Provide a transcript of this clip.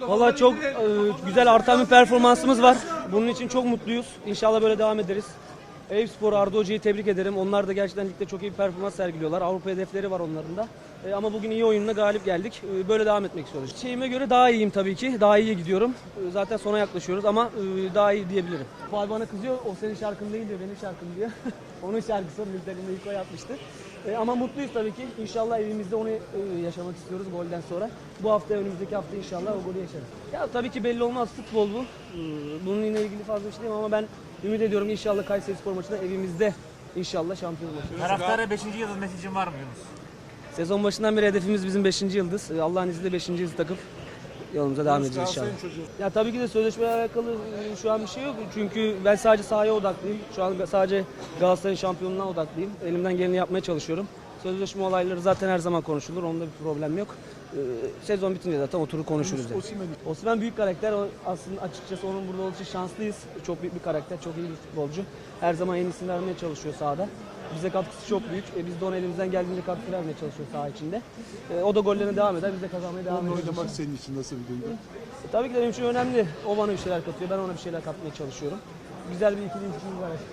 Valla çok e, güzel artan bir performansımız var. Bunun için çok mutluyuz. İnşallah böyle devam ederiz. Eyüpspor Arda Hoca'yı tebrik ederim. Onlar da gerçekten ligde çok iyi bir performans sergiliyorlar. Avrupa hedefleri var onların da. E, ama bugün iyi oyunla galip geldik. E, böyle devam etmek istiyoruz. Şeyime göre daha iyiyim tabii ki. Daha iyiye gidiyorum. E, zaten sona yaklaşıyoruz ama daha iyi diyebilirim. Fuat bana kızıyor. O senin şarkın değil diyor. Benim şarkım diyor. Onun şarkısı. Militerinde ilk o yapmıştı. Ama mutluyuz tabii ki. İnşallah evimizde onu yaşamak istiyoruz golden sonra. Bu hafta önümüzdeki hafta inşallah o golü yaşarız. Ya tabii ki belli olmaz futbol bu. E, bununla ilgili fazla bir şey diyemem ama ben ümit ediyorum inşallah Kayseri Spor maçında evimizde inşallah şampiyon olacağız. Taraftara 5. yıldız mesajın var mı Yunus? Sezon başından beri hedefimiz bizim 5. yıldız. E, Allah'ın izniyle 5. yıldız takıp yolumuza devam edeceğiz inşallah. Ya tabii ki de sözleşmeyle alakalı e, şu an bir şey yok. Çünkü ben sadece sahaya odaklıyım. Şu an sadece Galatasaray'ın şampiyonluğuna odaklıyım. Elimden geleni yapmaya çalışıyorum. Sözleşme olayları zaten her zaman konuşulur. Onda bir problem yok. Ee, sezon bitince zaten oturur konuşuruz. Yani. Osimhen büyük karakter. O aslında açıkçası onun burada için şanslıyız. Çok büyük bir karakter, çok iyi bir futbolcu. Her zaman en iyisini vermeye çalışıyor sahada. Bize katkısı çok büyük. E, biz de ona elimizden geldiğince katkı vermeye çalışıyoruz saha içinde. E, o da gollerine devam eder, biz de kazanmaya devam ederiz. oynamak senin için nasıl bir duygu? E, Tabii ki benim için önemli. O bana bir şeyler katıyor, ben ona bir şeyler katmaya çalışıyorum. Güzel bir ikili ilişkimiz var.